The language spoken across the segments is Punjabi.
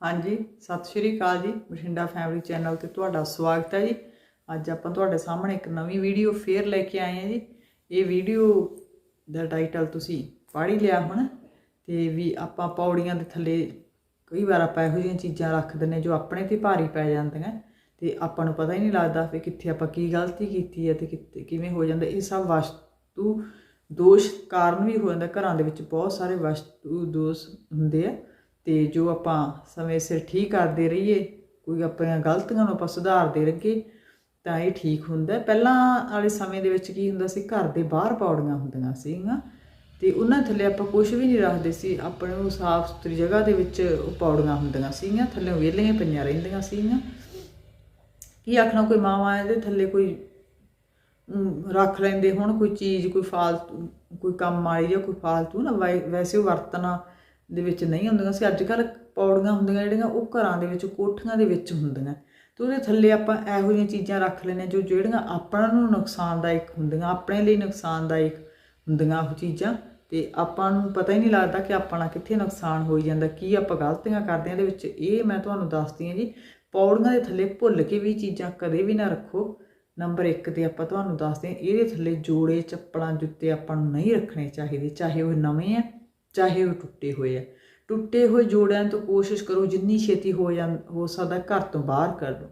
ਹਾਂਜੀ, ਸਤਿ ਸ਼੍ਰੀ ਅਕਾਲ ਜੀ, ਬਠਿੰਡਾ ਫੈਮਿਲੀ ਚੈਨਲ ਤੇ ਤੁਹਾਡਾ ਸਵਾਗਤ ਹੈ ਜੀ। ਅੱਜ ਆਪਾਂ ਤੁਹਾਡੇ ਸਾਹਮਣੇ ਇੱਕ ਨਵੀਂ ਵੀਡੀਓ ਫੇਰ ਲੈ ਕੇ ਆਏ ਹਾਂ ਜੀ। ਇਹ ਵੀਡੀਓ ਦਾ ਟਾਈਟਲ ਤੁਸੀਂ ਪੜ੍ਹ ਹੀ ਲਿਆ ਹੁਣ। ਤੇ ਵੀ ਆਪਾਂ ਪੌੜੀਆਂ ਦੇ ਥੱਲੇ ਕਈ ਵਾਰ ਆਪਾਂ ਇਹੋ ਜਿਹੀਆਂ ਚੀਜ਼ਾਂ ਰੱਖ ਦਿੰਨੇ ਜੋ ਆਪਣੇ ਤੇ ਭਾਰੀ ਪੈ ਜਾਂਦੀਆਂ। ਤੇ ਆਪਾਂ ਨੂੰ ਪਤਾ ਹੀ ਨਹੀਂ ਲੱਗਦਾ ਵੀ ਕਿੱਥੇ ਆਪਾਂ ਕੀ ਗਲਤੀ ਕੀਤੀ ਹੈ ਤੇ ਕਿੱਥੇ ਕਿਵੇਂ ਹੋ ਜਾਂਦਾ। ਇਹ ਸਭ ਵਸਤੂ, ਦੋਸ਼ ਕਾਰਨ ਵੀ ਹੋ ਜਾਂਦਾ। ਘਰਾਂ ਦੇ ਵਿੱਚ ਬਹੁਤ ਸਾਰੇ ਵਸਤੂ, ਦੋਸ਼ ਹੁੰਦੇ ਆ। ਤੇ ਜੋ ਆਪਾਂ ਸਮੇਂ ਸਿਰ ਠੀਕ ਕਰਦੇ ਰਹੀਏ, ਕੋਈ ਆਪਣੀਆਂ ਗਲਤੀਆਂ ਨੂੰ ਆਪਾਂ ਸੁਧਾਰਦੇ ਰਹੀਏ, ਤਾਂ ਇਹ ਠੀਕ ਹੁੰਦਾ। ਪਹਿਲਾਂ ਵਾਲੇ ਸਮੇਂ ਦੇ ਵਿੱਚ ਕੀ ਹੁੰਦਾ ਸੀ, ਘਰ ਦੇ ਬਾਹਰ ਪੌੜੀਆਂ ਹੁੰਦੀਆਂ ਸੀਗੀਆਂ ਤੇ ਉਹਨਾਂ ਥੱਲੇ ਆਪਾਂ ਕੁਝ ਵੀ ਨਹੀਂ ਰੱਖਦੇ ਸੀ। ਆਪਣੇ ਨੂੰ ਸਾਫ਼ ਸੁਥਰੀ ਜਗ੍ਹਾ ਦੇ ਵਿੱਚ ਉਹ ਪੌੜੀਆਂ ਹੁੰਦੀਆਂ ਸੀਗੀਆਂ, ਥੱਲੇ ਵਿਹਲੀਆਂ ਪਈਆਂ ਰਹਿੰਦੀਆਂ ਸੀਗੀਆਂ। ਕੀ ਆਖਣਾ, ਕੋਈ ਮਾਵਾਂ ਇਹਦੇ ਥੱਲੇ ਕੋਈ ਰੱਖ ਲੈਂਦੇ ਹੁਣ, ਕੋਈ ਚੀਜ਼, ਕੋਈ ਫਾਲਤੂ, ਕੋਈ ਕੰਮ ਵਾਲੀ ਜਾਂ ਕੋਈ ਫਾਲਤੂ ਨਾ ਵੈ- ਵੈਸੇ ਉਹ ਵਰਤਣਾ। ਦੇ ਵਿੱਚ ਨਹੀਂ ਹੁੰਦੀਆਂ ਸੀ। ਅੱਜ ਕੱਲ ਪੌੜੀਆਂ ਹੁੰਦੀਆਂ ਜਿਹੜੀਆਂ, ਉਹ ਘਰਾਂ ਦੇ ਵਿੱਚ, ਕੋਠੀਆਂ ਦੇ ਵਿੱਚ ਹੁੰਦੀਆਂ। ਤੇ ਉਹਦੇ ਥੱਲੇ ਆਪਾਂ ਇਹੋ ਜਿਹੀਆਂ ਚੀਜ਼ਾਂ ਰੱਖ ਲੈਂਦੇ ਹਾਂ ਜੋ ਜਿਹੜੀਆਂ ਆਪਾਂ ਨੂੰ ਨੁਕਸਾਨਦਾਇਕ ਹੁੰਦੀਆਂ, ਆਪਣੇ ਲਈ ਨੁਕਸਾਨਦਾਇਕ ਹੁੰਦੀਆਂ ਉਹ ਚੀਜ਼ਾਂ। ਤੇ ਆਪਾਂ ਨੂੰ ਪਤਾ ਹੀ ਨਹੀਂ ਲੱਗਦਾ ਕਿ ਆਪਣਾ ਕਿੱਥੇ ਨੁਕਸਾਨ ਹੋਈ ਜਾਂਦਾ, ਕੀ ਆਪਾਂ ਗਲਤੀਆਂ ਕਰਦੇ ਹਾਂ। ਇਹਦੇ ਵਿੱਚ ਇਹ ਮੈਂ ਤੁਹਾਨੂੰ ਦੱਸਦੀ ਹਾਂ ਜੀ, ਪੌੜੀਆਂ ਦੇ ਥੱਲੇ ਭੁੱਲ ਕੇ ਵੀ ਚੀਜ਼ਾਂ ਕਦੇ ਵੀ ਨਾ ਰੱਖੋ। ਨੰਬਰ 1 ਤੇ ਆਪਾਂ ਤੁਹਾਨੂੰ ਦੱਸਦੇ ਹਾਂ, ਇਹਦੇ ਥੱਲੇ ਜੋੜੇ, ਚੱਪਲਾਂ ਜੁੱਤੇ ਆਪਾਂ ਨੂੰ ਨਹੀਂ ਰੱਖਣੇ ਚਾਹੀਦੇ, ਚਾਹੇ ਉਹ ਨਵੇਂ ਆ ਚਾਹੇ ਉਹ ਟੁੱਟੇ ਹੋਏ ਆ। ਟੁੱਟੇ ਹੋਏ ਜੋੜਿਆਂ ਤੋਂ ਕੋਸ਼ਿਸ਼ ਕਰੋ ਜਿੰਨੀ ਛੇਤੀ ਹੋ ਜਾਂ, ਹੋ ਸਕਦਾ ਘਰ ਤੋਂ ਬਾਹਰ ਕਰ ਲਓ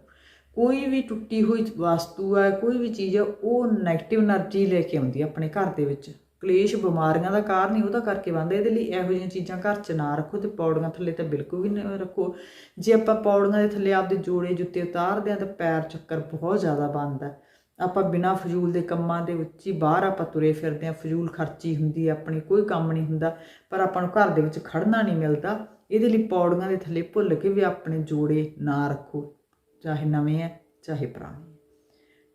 ਕੋਈ ਵੀ ਟੁੱਟੀ ਹੋਈ ਵਸਤੂ ਹੈ ਕੋਈ ਵੀ ਚੀਜ਼ ਆ, ਉਹ 네ਗੇਟਿਵ એનર્ਜੀ ਲੈ ਕੇ ਆਉਂਦੀ ਹੈ ਆਪਣੇ ਘਰ ਦੇ ਵਿੱਚ। ਕਲੇਸ਼, ਬਿਮਾਰੀਆਂ ਦਾ ਕਾਰਨ ਹੀ ਉਹਦਾ ਕਰਕੇ ਬੰਦਾ ਇਹਦੇ ਲਈ ਇਹੋ ਜਿਹੀਆਂ ਚੀਜ਼ਾਂ ਘਰ 'ਚ ਨਾ ਰੱਖੋ ਤੇ ਪੌੜੀਆਂ ਥੱਲੇ ਤਾਂ ਬਿਲਕੁਲ ਵੀ ਨਾ ਰੱਖੋ। ਜੇ ਆਪਾਂ ਪੌੜੀਆਂ ਦੇ ਥੱਲੇ ਆਪਦੇ ਜੋੜੇ ਜੁੱਤੇ ਉਤਾਰਦੇ ਆ ਤਾਂ ਪੈਰ ਚੱਕਰ ਬਹੁਤ ਜ਼ਿਆਦਾ ਬਣਦਾ। ਆਪਾਂ ਬਿਨਾਂ ਫਜ਼ੂਲ ਦੇ ਕੰਮਾਂ ਦੇ ਵਿੱਚ ਹੀ ਬਾਹਰ ਆਪਾਂ ਤੁਰੇ ਫਿਰਦੇ ਆ ਫਜ਼ੂਲ ਖਰਚੀ ਹੁੰਦੀ ਹੈ, ਆਪਣੀ ਕੋਈ ਕੰਮ ਨਹੀਂ ਹੁੰਦਾ, ਪਰ ਆਪਾਂ ਨੂੰ ਘਰ ਦੇ ਵਿੱਚ ਖੜਨਾ ਨਹੀਂ ਮਿਲਦਾ, ਇਹਦੇ ਲਈ ਪੌੜੀਆਂ ਦੇ ਥੱਲੇ ਭੁੱਲ ਕੇ ਵੀ ਆਪਣੇ ਜੋੜੇ ਨਾ ਰੱਖੋ, ਚਾਹੇ ਨਵੇਂ ਹੈ, ਚਾਹੇ ਪੁਰਾਣੇ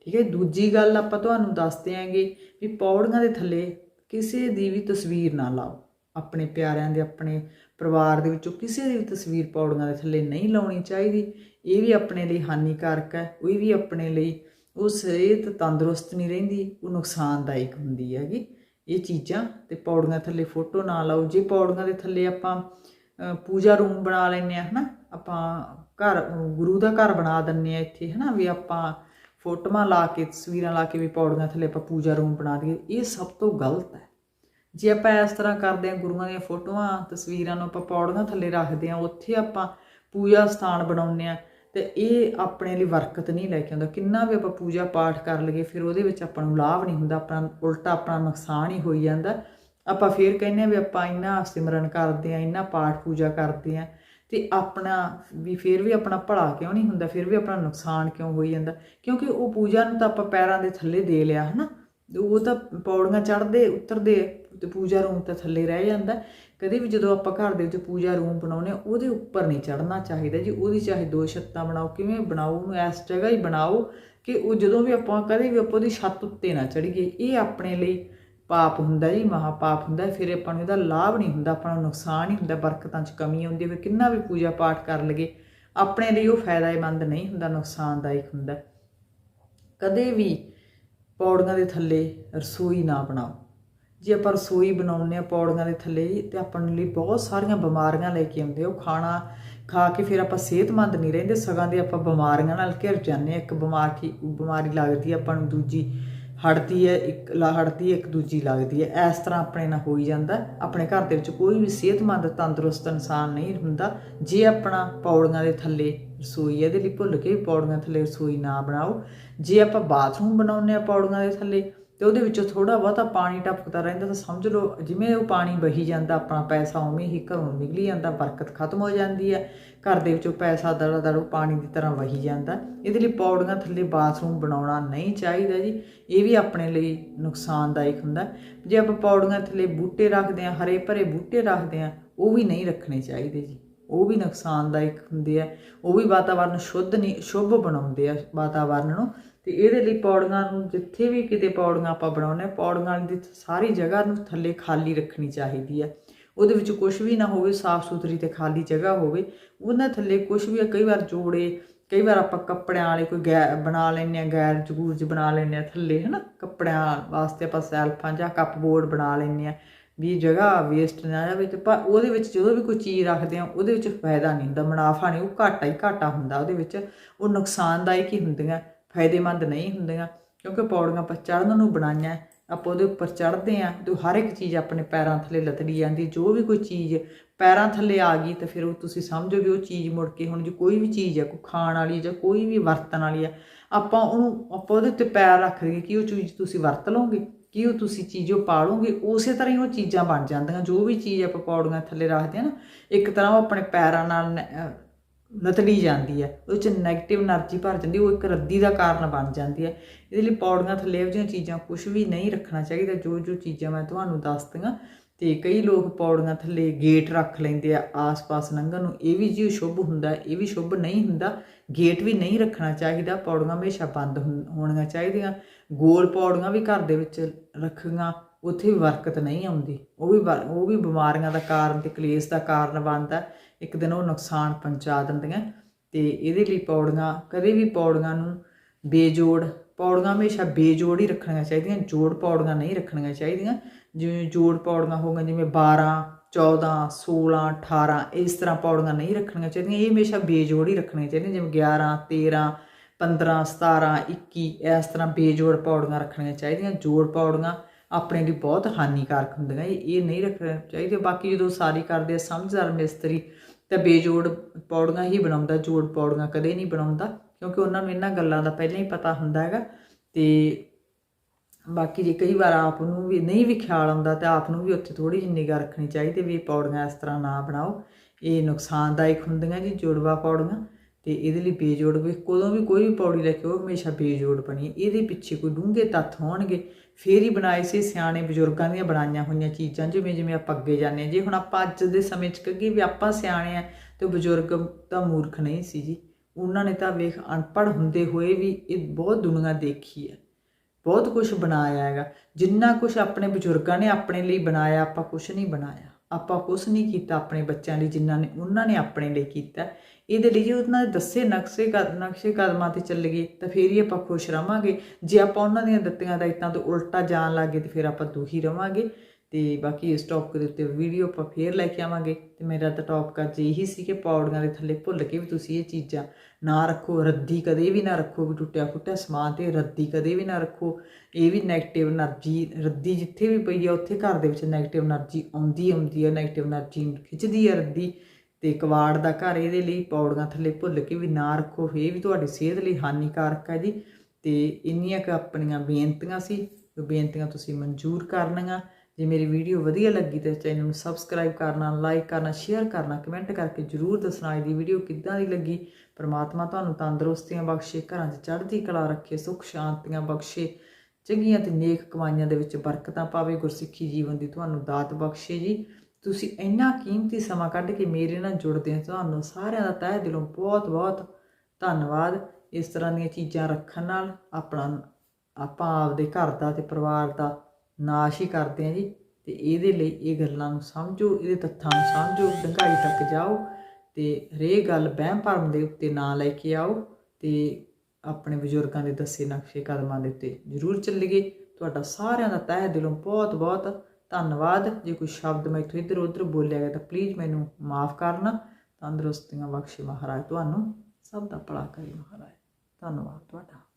ਠੀਕ ਹੈ ਦੂਜੀ ਗੱਲ ਆਪਾਂ ਤੁਹਾਨੂੰ ਦੱਸਦੇ ਆਂਗੇ ਵੀ ਪੌੜੀਆਂ ਦੇ ਥੱਲੇ ਕਿਸੇ ਦੀ ਵੀ ਤਸਵੀਰ ਨਾ ਲਾਓ, ਆਪਣੇ ਪਿਆਰਿਆਂ ਦੇ, ਆਪਣੇ ਪਰਿਵਾਰ ਦੇ ਵਿੱਚੋਂ ਕਿਸੇ ਦੀ ਵੀ ਤਸਵੀਰ ਪੌੜੀਆਂ ਦੇ ਥੱਲੇ ਨਹੀਂ ਲਾਉਣੀ ਚਾਹੀਦੀ, ਇਹ ਵੀ ਆਪਣੇ ਲਈ ਹਾਨੀਕਾਰਕ ਹੈ, ਉਹ ਵੀ ਆਪਣੇ ਲਈ ਉਹ ਸਿਹਤ ਤੰਦਰੁਸਤ ਨਹੀਂ ਰਹਿੰਦੀ, ਉਹ ਨੁਕਸਾਨਦਾਇਕ ਹੁੰਦੀ ਹੈਗੀ। ਇਹ ਚੀਜ਼ਾਂ ਤੇ ਪੌੜੀਆਂ ਥੱਲੇ ਫੋਟੋ ਨਾ ਲਾਓ। ਜੇ ਪੌੜੀਆਂ ਦੇ ਥੱਲੇ ਆਪਾਂ ਪੂਜਾ ਰੂਮ ਬਣਾ ਲੈਂਦੇ ਆ ਹਨਾ? ਆਪਾਂ ਘਰ, ਗੁਰੂ ਦਾ ਘਰ ਬਣਾ ਦਿੰਨੇ ਆ ਇੱਥੇ, ਹਨਾ? ਵੀ ਆਪਾਂ ਫੋਟੋਆਂ ਲਾ ਕੇ, ਤਸਵੀਰਾਂ ਲਾ ਕੇ ਵੀ ਪੌੜੀਆਂ ਥੱਲੇ ਆਪਾਂ ਪੂਜਾ ਰੂਮ ਬਣਾ ਦਈਏ। ਇਹ ਸਭ ਤੋਂ ਗਲਤ ਹੈ। ਜੇ ਆਪਾਂ ਇਸ ਤਰ੍ਹਾਂ ਕਰਦੇ ਹਾਂ, ਗੁਰੂਆਂ ਦੀਆਂ ਫੋਟੋਆਂ, ਤਸਵੀਰਾਂ ਨੂੰ ਆਪਾਂ ਪੌੜੀਆਂ ਥੱਲੇ ਰੱਖਦੇ ਹਾਂ, ਉੱਥੇ ਆਪਾਂ ਪੂਜਾ ਸਥਾਨ ਬਣਾਉਂਦੇ ਆ ਤੇ ਇਹ ਆਪਣੇ ਲਈ ਬਰਕਤ ਨਹੀਂ ਲੈ ਕੇ ਆਉਂਦਾ। ਕਿੰਨਾ ਵੀ ਆਪਾਂ ਪੂਜਾ ਪਾਠ ਕਰ ਲਈਏ, ਫਿਰ ਉਹਦੇ ਵਿੱਚ ਆਪਾਂ ਨੂੰ ਲਾਭ ਨਹੀਂ ਹੁੰਦਾ, ਆਪਣਾ ਉਲਟਾ ਆਪਣਾ ਨੁਕਸਾਨ ਹੀ ਹੋਈ ਜਾਂਦਾ। ਆਪਾਂ ਫੇਰ ਕਹਿੰਦੇ ਆ ਵੀ ਆਪਾਂ ਇੰਨਾ ਸਿਮਰਨ ਕਰਦੇ ਆ ਇੰਨਾ ਪਾਠ ਪੂਜਾ ਕਰਦੇ ਆ ਤੇ ਆਪਣਾ ਵੀ ਫਿਰ ਵੀ ਆਪਣਾ ਭਲਾ ਕਿਉਂ ਨਹੀਂ ਹੁੰਦਾ, ਫਿਰ ਵੀ ਆਪਣਾ ਨੁਕਸਾਨ ਕਿਉਂ ਹੋਈ ਜਾਂਦਾ? ਕਿਉਂਕਿ ਉਹ ਪੂਜਾ ਨੂੰ ਤਾਂ ਆਪਾਂ ਪੈਰਾਂ ਦੇ ਥੱਲੇ ਦੇ ਲਿਆ, ਹਨਾ? ਤੇ ਉਹ ਤਾਂ ਪੌੜੀਆਂ ਚੜ੍ਹਦੇ, ਉਤਰਦੇ, ਤੇ ਪੂਜਾ ਰੂਮ ਤਾਂ ਥੱਲੇ ਰਹਿ ਜਾਂਦਾ। ਕਦੇ ਵੀ ਜਦੋਂ ਆਪਾਂ ਘਰ ਦੇ ਵਿੱਚ ਪੂਜਾ ਰੂਮ ਬਣਾਉਨੇ ਆ, ਉਹਦੇ ਉੱਪਰ ਨਹੀਂ ਚੜ੍ਹਨਾ ਚਾਹੀਦਾ ਜੀ। ਉਹਦੀ ਚਾਹੇ ਦੋ ਛੱਤਾਂ ਬਣਾਓ ਕਿਵੇਂ ਬਣਾਓ ਉਹਨੂੰ ਇਸ ਜਗ੍ਹਾ ਹੀ ਬਣਾਓ ਕਿ ਉਹ ਜਦੋਂ ਵੀ ਆਪਾਂ ਕਦੇ ਵੀ ਆਪਾਂ ਉਹਦੀ ਛੱਤ ਉੱਤੇ ਨਾ ਚੜ੍ਹੀਏ। ਇਹ ਆਪਣੇ ਲਈ ਪਾਪ ਹੁੰਦਾ ਜੀ ਮਹਾ ਪਾਪ ਹੁੰਦਾ। ਫਿਰ ਆਪਾਂ ਨੂੰ ਇਹਦਾ ਲਾਭ ਨਹੀਂ ਹੁੰਦਾ ਆਪਣਾ ਨੁਕਸਾਨ ਹੀ ਹੁੰਦਾ ਬਰਕਤਾਂ 'ਚ ਕਮੀ ਆਉਂਦੀ ਹੈ। ਫਿਰ ਕਿੰਨਾ ਵੀ ਪੂਜਾ ਪਾਠ ਕਰ ਲਗੇ ਆਪਣੇ ਲਈ ਉਹ ਫਾਇਦਾਮੰਦ ਨਹੀਂ ਹੁੰਦਾ ਨੁਕਸਾਨਦਾਇਕ ਹੁੰਦਾ। ਕਦੇ ਵੀ ਪੌੜੀਆਂ ਦੇ ਥੱਲੇ ਰਸੋਈ ਨਾ ਬਣਾਓ। ਜੇ ਆਪਾਂ ਰਸੋਈ ਬਣਾਉਂਦੇ ਆ ਪੌੜੀਆਂ ਦੇ ਥੱਲੇ, ਤੇ ਆਪਾਂ ਲਈ ਬਹੁਤ ਸਾਰੀਆਂ ਬਿਮਾਰੀਆਂ ਲੈ ਕੇ ਆਉਂਦੇ ਉਹ ਖਾਣਾ ਖਾ ਕੇ ਫਿਰ ਆਪਾਂ ਸਿਹਤਮੰਦ ਨਹੀਂ ਰਹਿੰਦੇ, ਸਗਾਂ ਦੇ ਆਪਾਂ ਬਿਮਾਰੀਆਂ ਨਾਲ ਘਿਰ ਜਾਂਦੇ ਹਾਂ। ਇੱਕ ਬਿਮਾਰ ਕੀ, ਬਿਮਾਰੀ ਲੱਗਦੀ ਹੈ ਆਪਾਂ ਨੂੰ ਦੂਜੀ ਹੜਦੀ ਹੈ, ਇੱਕ ਲਾ ਹੜਦੀ ਇੱਕ ਦੂਜੀ ਲੱਗਦੀ ਹੈ। ਇਸ ਤਰ੍ਹਾਂ ਆਪਣੇ ਨਾਲ ਹੋਈ ਜਾਂਦਾ। ਆਪਣੇ ਘਰ ਦੇ ਵਿੱਚ ਕੋਈ ਵੀ ਸਿਹਤਮੰਦ, ਤੰਦਰੁਸਤ ਇਨਸਾਨ ਨਹੀਂ ਹੁੰਦਾ। ਜੇ ਆਪਣਾ ਪੌੜੀਆਂ ਦੇ ਥੱਲੇ ਰਸੋਈ ਇਹਦੇ ਲਈ ਭੁੱਲ ਕੇ ਵੀ ਪੌੜੀਆਂ ਥੱਲੇ ਰਸੋਈ ਨਾ ਬਣਾਓ। ਜੇ ਆਪਾਂ ਬਾਥਰੂਮ ਬਣਾਉਂਦੇ ਆ ਪੌੜੀਆਂ ਦੇ ਥੱਲੇ ਤੇ ਉਹਦੇ ਵਿੱਚੋਂ ਥੋੜਾ ਬਹੁਤਾ ਪਾਣੀ ਟਪਕਦਾ ਰਹਿੰਦਾ ਤਾਂ ਸਮਝ ਲਓ, ਜਿਵੇਂ ਉਹ ਪਾਣੀ ਵਹੀ ਜਾਂਦਾ, ਆਪਣਾ ਪੈਸਾ ਉਵੇਂ ਹੀ ਘਰੋਂ ਨਿਕਲੀ ਜਾਂਦਾ, ਬਰਕਤ ਖਤਮ ਹੋ ਜਾਂਦੀ ਹੈ। ਘਰ ਦੇ ਵਿੱਚੋਂ ਪੈਸਾ ਦੜਾ ਦੜ ਉਹ ਪਾਣੀ ਦੀ ਤਰ੍ਹਾਂ ਵਹੀ ਜਾਂਦਾ। ਇਹਦੇ ਲਈ ਪੌੜੀਆਂ ਥੱਲੇ ਬਾਥਰੂਮ ਬਣਾਉਣਾ ਨਹੀਂ ਚਾਹੀਦਾ ਜੀ। ਇਹ ਵੀ ਆਪਣੇ ਲਈ ਨੁਕਸਾਨਦਾਇਕ ਹੁੰਦਾ। ਜੇ ਆਪਾਂ ਪੌੜੀਆਂ ਥੱਲੇ ਬੂਟੇ ਰੱਖਦੇ ਆ ਹਰੇ ਭਰੇ ਬੂਟੇ ਰੱਖਦੇ ਆ ਉਹ ਵੀ ਨਹੀਂ ਰੱਖਣੇ ਚਾਹੀਦੇ ਜੀ। ਉਹ ਵੀ ਨੁਕਸਾਨਦਾਇਕ ਹੁੰਦੇ ਆ। ਉਹ ਵੀ ਵਾਤਾਵਰਨ ਸ਼ੁੱਧ ਨਹੀਂ ਸ਼ੁਭ ਬਣਾਉਂਦੇ ਆ ਵਾਤਾਵਰਨ ਨੂੰ। ਤੇ ਇਹਦੇ ਲਈ ਪੌੜੀਆਂ ਨੂੰ ਜਿੱਥੇ ਵੀ ਕਿਤੇ ਪੌੜੀਆਂ ਆਪਾਂ ਬਣਾਉਂਦੇ ਹਾਂ, ਪੌੜੀਆਂ ਦੀ ਸਾਰੀ ਜਗ੍ਹਾ ਨੂੰ ਥੱਲੇ ਖਾਲੀ ਰੱਖਣੀ ਚਾਹੀਦੀ ਹੈ। ਉਹਦੇ ਵਿੱਚ ਕੁਝ ਵੀ ਨਾ ਹੋਵੇ ਸਾਫ਼ ਸੁਥਰੀ ਤੇ ਖਾਲੀ ਜਗ੍ਹਾ ਹੋਵੇ, ਉਹਨਾਂ ਥੱਲੇ ਕੁਝ ਵੀ ਕਈ ਵਾਰ ਜੋੜੇ, ਕਈ ਵਾਰ ਆਪਾਂ ਕੱਪੜਿਆਂ ਵਾਲੇ ਕੋਈ ਗੈ, ਬਣਾ ਲੈਂਦੇ ਆ ਗੈਰ ਜਗੂਰਜ ਬਣਾ ਲੈਂਦੇ ਆ ਥੱਲੇ, ਹਨਾ? ਕੱਪੜਿਆਂ ਵਾਸਤੇ ਆਪਾਂ ਸੈਲਫਾਂ ਜਾਂ ਕੱਪਬੋਰਡ ਬਣਾ ਲੈਂਦੇ ਆ ਵੀ ਜਗ੍ਹਾ ਵੇਸਟ ਨਾ ਜਾਵੇ ਤੇ ਪਰ ਉਹਦੇ ਵਿੱਚ ਜਦੋਂ ਵੀ ਕੋਈ ਚੀਜ਼ ਰੱਖਦੇ ਆ ਉਹਦੇ ਵਿੱਚ ਫਾਇਦਾ ਨਹੀਂ ਹੁੰਦਾ, ਮੁਨਾਫਾ ਨਹੀਂ, ਉਹ ਘਾਟਾ ਹੀ ਘਾਟਾ ਹੁੰਦਾ ਉਹਦੇ ਵਿੱਚ, ਉਹ ਨੁਕਸਾਨਦਾਇਕ ਹੀ ਹੁੰਦੀਆਂ। ਫਾਇਦੇਮੰਦ ਨਹੀਂ ਹੁੰਦੀਆਂ, ਕਿਉਂਕਿ ਪੌੜੀਆਂ ਆਪਾਂ ਚੜ੍ਹਨ ਨੂੰ ਬਣਾਈਆਂ ਆਪਾਂ ਉਹਦੇ ਉੱਪਰ ਚੜ੍ਹਦੇ ਆ ਤੇ ਹਰ ਇੱਕ ਚੀਜ਼ ਆਪਣੇ ਪੈਰਾਂ ਥੱਲੇ ਲੱਤੜੀ ਜਾਂਦੀ ਜੋ ਵੀ ਕੋਈ ਚੀਜ਼ ਪੈਰਾਂ ਥੱਲੇ ਆ ਗਈ ਤਾਂ ਫਿਰ ਉਹ ਤੁਸੀਂ ਸਮਝੋਗੇ ਉਹ ਚੀਜ਼ ਮੁੜ ਕੇ ਹੁਣ ਜੇ ਕੋਈ ਵੀ ਚੀਜ਼ ਹੈ, ਕੋਈ ਖਾਣ ਵਾਲੀ ਜਾਂ ਕੋਈ ਵੀ ਵਰਤਣ ਵਾਲੀ ਹੈ, ਆਪਾਂ ਉਹਨੂੰ, ਆਪਾਂ ਉਹਦੇ ਉੱਤੇ ਪੈਰ ਰੱਖ ਦਈਏ ਕਿ ਉਹ ਚੀਜ਼ ਤੁਸੀਂ ਵਰਤ ਲਓਗੇ, ਕਿ ਉਹ ਤੁਸੀਂ ਚੀਜ਼ੋਂ ਪਾਲੋਗੇ, ਉਸੇ ਤਰ੍ਹਾਂ ਹੀ ਉਹ ਚੀਜ਼ਾਂ ਬਣ ਜਾਂਦੀਆਂ। ਜੋ ਵੀ ਚੀਜ਼ ਆਪਾਂ ਪੌੜੀਆਂ ਥੱਲੇ ਰੱਖਦੇ ਆ ਨਾ, ਇੱਕ ਤਰ੍ਹਾਂ ਉਹ ਆਪਣੇ ਪੈਰਾਂ ਨਾਲ ਨਤਲੀ ਜਾਂਦੀ ਹੈ, ਉਹਦੇ ਚ ਨੈਗੇਟਿਵ એનર્ਜੀ ਭਰ ਜਾਂਦੀ ਉਹ ਇੱਕ ਰੱਦੀ ਦਾ ਕਾਰਨ ਬਣ ਜਾਂਦੀ ਹੈ। ਇਹਦੇ ਲਈ ਪੌੜੀਆਂ ਥੱਲੇ ਇਹੋ ਜਿਹੀਆਂ ਚੀਜ਼ਾਂ ਕੁਝ ਵੀ ਨਹੀਂ ਰੱਖਣਾ ਚਾਹੀਦਾ, ਜੋ ਜੋ ਚੀਜ਼ਾਂ ਮੈਂ ਤੁਹਾਨੂੰ ਦੱਸਤੀਆਂ, ਤੇ ਕਈ ਲੋਕ ਪੌੜੀਆਂ ਥੱਲੇ ਗੇਟ ਰੱਖ ਲੈਂਦੇ ਆ, ਆਸ-ਪਾਸ ਲੰਘਣ ਨੂੰ, ਇਹ ਵੀ ਜੀ ਸ਼ੁਭ ਹੁੰਦਾ, ਇਹ ਵੀ ਸ਼ੁਭ ਨਹੀਂ ਹੁੰਦਾ ਗੇਟ ਵੀ ਨਹੀਂ ਰੱਖਣਾ ਚਾਹੀਦਾ, ਪੌੜੀਆਂ ਹਮੇਸ਼ਾ ਬੰਦ ਹੋਣੀਆਂ ਚਾਹੀਦੀਆਂ। ਗੋਲ ਪੌੜੀਆਂ ਵੀ ਘਰ ਦੇ ਵਿੱਚ ਰੱਖੀਆਂ ਉੱਥੇ ਵੀ ਬਰਕਤ ਨਹੀਂ ਆਉਂਦੀ। ਉਹ ਵੀ ਬਰ- ਉਹ ਵੀ ਬਿਮਾਰੀਆਂ ਦਾ ਕਾਰਨ ਤੇ ਕਲੇਸ਼ ਦਾ ਕਾਰਨ ਬਣਦਾ। ਇੱਕ ਦਿਨ ਉਹ ਨੁਕਸਾਨ ਪਹੁੰਚਾ ਦਿੰਦੀਆਂ ਤੇ ਇਹਦੇ ਲਈ ਪੌੜੀਆਂ, ਕਦੇ ਵੀ ਪੌੜੀਆਂ ਨੂੰ ਬੇਜੋੜ, ਪੌੜੀਆਂ ਹਮੇਸ਼ਾ ਬੇਜੋੜ ਹੀ ਰੱਖਣੀਆਂ ਚਾਹੀਦੀਆਂ, ਜੋੜ ਪੌੜੀਆਂ ਨਹੀਂ ਰੱਖਣੀਆਂ ਚਾਹੀਦੀਆਂ। ਜਿਵੇਂ ਜੋੜ ਪੌੜੀਆਂ ਹੋ ਗਈਆਂ, ਜਿਵੇਂ 12 14 16 18 ਇਸ ਤਰ੍ਹਾਂ ਪੌੜੀਆਂ ਨਹੀਂ ਰੱਖਣੀਆਂ ਚਾਹੀਦੀਆਂ। ਇਹ ਹਮੇਸ਼ਾ ਬੇਜੋੜ ਹੀ ਰੱਖਣੀਆਂ ਚਾਹੀਦੀਆਂ, ਜਿਵੇਂ 11 13 15 17 21 ਇਸ ਤਰ੍ਹਾਂ ਬੇਜੋੜ ਪੌੜੀਆਂ ਰੱਖਣੀਆਂ ਚਾਹੀਦੀਆਂ, ਜੋੜ ਪੌੜੀਆਂ। ਆਪਣੇ ਲਈ ਬਹੁਤ ਹਾਨੀਕਾਰਕ ਹੁੰਦੀਆਂ। ਇਹ ਨਹੀਂ ਰੱਖਣਾ ਚਾਹੀਦੇ। ਬਾਕੀ ਜਦੋਂ ਸਾਰੀ ਕਰਦੇ ਆ ਸਮਝਦਾਰ ਮਿਸਤਰੀ ਤਾਂ ਬੇਜੋੜ ਪੌੜੀਆਂ ਹੀ ਬਣਾਉਂਦਾ, ਜੋੜ ਪੌੜੀਆਂ ਕਦੇ ਨਹੀਂ ਬਣਾਉਂਦਾ, ਕਿਉਂਕਿ ਉਹਨਾਂ ਨੂੰ ਇਹਨਾਂ ਗੱਲਾਂ ਦਾ ਪਹਿਲਾਂ ਹੀ ਪਤਾ ਹੁੰਦਾ ਹੈਗਾ। ਤੇ ਬਾਕੀ ਜੇ ਕਈ ਵਾਰ ਆਪ ਨੂੰ ਵੀ ਨਹੀਂ ਵੀ ਖਿਆਲ ਆਉਂਦਾ ਤਾਂ ਆਪ ਨੂੰ ਵੀ ਉੱਥੇ ਥੋੜੀ ਜਿਹੀ ਨਿਗਾਹ ਰੱਖਣੀ ਚਾਹੀਦੀ ਵੀ ਇਹ ਪੌੜੀਆਂ ਇਸ ਤਰ੍ਹਾਂ ਨਾ ਬਣਾਓ। ਇਹ ਨੁਕਸਾਨਦਾਇਕ ਹੁੰਦੀਆਂ ਜੀ, ਜੋੜਵਾ ਪੌੜੀਆਂ। ਤੇ ਇਹਦੇ ਲਈ ਬੇਜੋੜ ਵੀ ਕਦੋਂ ਵੀ ਕੋਈ ਵੀ ਪੌੜੀ ਲੈ ਕੇ ਉਹ ਹਮੇਸ਼ਾ ਬੇਜੋੜ ਬਣੀ ਇਹਦੇ ਪਿੱਛੇ ਕੋਈ ਡੂੰਘੇ ਤੱਥ ਹੋਣਗੇ, ਫੇਰ ਹੀ ਬਣਾਏ ਸੀ ਸਿਆਣੇ ਬਜ਼ੁਰਗਾਂ ਦੀਆਂ ਬਣਾਈਆਂ ਹੋਈਆਂ ਚੀਜ਼ਾਂ, ਜਿਵੇਂ ਜਿਵੇਂ ਆਪਾਂ ਅੱਗੇ ਜਾਂਦੇ ਹਾਂ। ਜੇ ਹੁਣ ਆਪਾਂ ਅੱਜ ਦੇ ਸਮੇਂ 'ਚ ਕਹੀਏ ਵੀ ਆਪਾਂ ਸਿਆਣੇ ਆ ਤੇ ਬਜ਼ੁਰਗ ਤਾਂ ਮੂਰਖ ਨਹੀਂ ਸੀ ਜੀ। ਉਹਨਾਂ ਨੇ ਤਾਂ ਵੇਖ, ਅਨਪੜ੍ਹ ਹੁੰਦੇ ਹੋਏ ਵੀ ਇਹ ਬਹੁਤ ਦੁਨੀਆ ਦੇਖੀ ਹੈ। ਬਹੁਤ ਕੁਝ ਬਣਾਇਆ ਹੈਗਾ। ਜਿੰਨਾ ਕੁਝ ਆਪਣੇ ਬਜ਼ੁਰਗਾਂ ਨੇ ਆਪਣੇ ਲਈ ਬਣਾਇਆ, ਆਪਾਂ ਕੁਝ ਨਹੀਂ ਬਣਾਇਆ। ਆਪਾਂ ਕੁਝ ਨਹੀਂ ਕੀਤਾ ਆਪਣੇ ਬੱਚਿਆਂ ਲਈ ਜਿਨ੍ਹਾਂ ਨੇ, ਉਹਨਾਂ ਨੇ ਆਪਣੇ ਲਈ ਕੀਤਾ। ਇਹਦੇ ਲਈ ਜੇ ਉਹਨਾਂ ਦੇ ਦੱਸੇ ਨਕਸ਼ੇ ਕਦ ਨਕਸ਼ੇ ਕਦਮਾਂ ਤੇ ਚੱਲ ਗਏ, ਤਾਂ ਫੇਰ ਹੀ ਆਪਾਂ ਖੁਸ਼ ਰਵਾਂਗੇ। ਜੇ ਆਪਾਂ ਉਹਨਾਂ ਦੀਆਂ ਦਿੱਤੀਆਂ ਹਦਾਇਤਾਂ ਤੋਂ ਉਲਟਾ ਜਾਣ ਲੱਗੇ ਤੇ ਫਿਰ ਆਪਾਂ ਦੁਖੀ ਰਵਾਂਗੇ। ਤੇ ਬਾਕੀ ਇਸ ਟੌਪਿਕ ਦੇ ਉੱਤੇ ਵੀਡੀਓ ਆਪਾਂ ਫੇਰ ਲੈ ਕੇ ਆਵਾਂਗੇ ਤੇ ਮੇਰਾ ਤਾਂ ਟੌਪਿਕ ਅੱਜ ਇਹੀ ਸੀ ਕਿ ਪੌੜੀਆਂ ਦੇ ਥੱਲੇ ਭੁੱਲ ਕੇ ਵੀ ਤੁਸੀਂ ਇਹ ਚੀਜ਼ਾਂ ਨਾ ਰੱਖੋ, ਰੱਦੀ ਕਦੇ ਵੀ ਨਾ ਰੱਖੋ, ਵੀ ਟੁੱਟਿਆ ਫੁੱਟਿਆ ਸਮਾਨ ਤੇ ਰੱਦੀ ਕਦੇ ਵੀ ਨਾ ਰੱਖੋ। ਇਹ ਵੀ 네ਗੇਟਿਵ એનર્ਜੀ ਰੱਦੀ ਜਿੱਥੇ ਵੀ ਪਈ ਆ, ਉੱਥੇ ਘਰ ਦੇ ਵਿੱਚ 네ਗੇਟਿਵ એનર્ਜੀ ਆਉਂਦੀ ਆਉਂਦੀ ਆ 네ਗੇਟਿਵ એનર્ਜੀ ਖਿੱਚਦੀ ਆ ਰੱਦੀ ਤੇ ਕਵਾੜ ਦਾ ਘਰ ਇਹਦੇ ਲਈ ਪੌੜੀਆਂ ਥੱਲੇ ਭੁੱਲ ਕੇ ਵੀ ਨਾ ਰੱਖੋ, ਇਹ ਵੀ ਤੁਹਾਡੀ ਸਿਹਤ ਲਈ ਹਾਨੀਕਾਰਕ ਹੈ ਜੀ। ਤੇ ਇੰਨੀਆਂ ਕ ਆਪਣੀਆਂ ਬੇਨਤੀਆਂ ਸੀ ਬੇਨਤੀਆਂ ਤੁਸੀਂ ਮਨਜ਼ੂਰ ਕਰਨੀਆਂ ਜੇ ਮੇਰੀ ਵੀਡੀਓ ਵਧੀਆ ਲੱਗੀ ਤਾਂ ਚੈਨਲ ਨੂੰ ਸਬਸਕ੍ਰਾਈਬ ਕਰਨਾ, ਲਾਈਕ ਕਰਨਾ, ਸ਼ੇਅਰ ਕਰਨਾ, ਕਮੈਂਟ ਕਰਕੇ ਜਰੂਰ ਦੱਸਣਾ ਇਹਦੀ ਵੀਡੀਓ ਕਿੱਦਾਂ ਦੀ ਲੱਗੀ। ਪਰਮਾਤਮਾ ਤੁਹਾਨੂੰ ਤੰਦਰੁਸਤੀਆਂ ਬਖਸ਼ੇ, ਘਰਾਂ 'ਚ ਚੜ੍ਹਦੀ ਕਲਾ ਰੱਖੇ, ਸੁੱਖ ਸ਼ਾਂਤੀਆਂ ਬਖਸ਼ੇ, ਚੰਗੀਆਂ ਤੇ ਨੇਕ ਕਮਾਈਆਂ ਦੇ ਵਿੱਚ ਬਰਕਤਾਂ ਪਾਵੇ, ਗੁਰਸਿੱਖੀ ਜੀਵਨ ਦੀ ਤੁਹਾਨੂੰ ਦਾਤ ਬਖਸ਼ੇ ਜੀ। ਤੁਸੀਂ ਇੰਨਾ ਕੀਮਤੀ ਸਮਾਂ ਕੱਢ ਕੇ ਮੇਰੇ ਨਾਲ ਜੁੜਦੇ ਹੋ, ਤੁਹਾਨੂੰ ਸਾਰਿਆਂ ਦਾ ਤਹਿ ਦਿਲੋਂ ਬਹੁਤ ਬਹੁਤ ਧੰਨਵਾਦ। ਇਸ ਤਰ੍ਹਾਂ ਦੀਆਂ ਚੀਜ਼ਾਂ ਰੱਖਣ ਨਾਲ ਆਪਣਾ, ਆਪਾਂ ਆਪਦੇ ਘਰ ਦਾ ਤੇ ਪਰਿਵਾਰ ਦਾ ਨਾਸ਼ ਹੀ ਕਰਦੇ ਹਾਂ ਜੀ, ਤੇ ਇਹਦੇ ਲਈ ਇਹ ਗੱਲਾਂ ਨੂੰ ਸਮਝੋ, ਇਹਦੇ ਤੱਥਾਂ ਨੂੰ ਸਮਝੋ ਡੰਗਾਈ ਤੱਕ ਜਾਓ, ਤੇ ਹਰੇਕ ਗੱਲ ਵਹਿਮ ਭਰਮ ਦੇ ਉੱਤੇ ਨਾ ਲੈ ਕੇ ਆਓ, ਤੇ ਆਪਣੇ ਬਜ਼ੁਰਗਾਂ ਦੇ ਦੱਸੇ ਨਕਸ਼ੇ ਕਦਮਾਂ ਦੇ ਉੱਤੇ ਜ਼ਰੂਰ ਚੱਲੀਏ। ਤੁਹਾਡਾ ਸਾਰਿਆਂ ਦਾ ਤਹਿ ਦਿਲੋਂ ਬਹੁਤ ਬਹੁਤ ਧੰਨਵਾਦ। ਜੇ ਕੋਈ ਸ਼ਬਦ ਮੈਂ ਇੱਥੋਂ ਇੱਧਰ ਉੱਧਰ ਬੋਲਿਆ ਗਿਆ ਤਾਂ ਪਲੀਜ਼ ਮੈਨੂੰ ਮਾਫ ਕਰਨਾ। ਤੰਦਰੁਸਤੀਆਂ ਬਖਸ਼ੇ ਮਹਾਰਾਜ। ਤੁਹਾਨੂੰ ਸਭ ਦਾ ਭਲਾ ਕਰੇ ਮਹਾਰਾਜ। ਧੰਨਵਾਦ ਤੁਹਾਡਾ।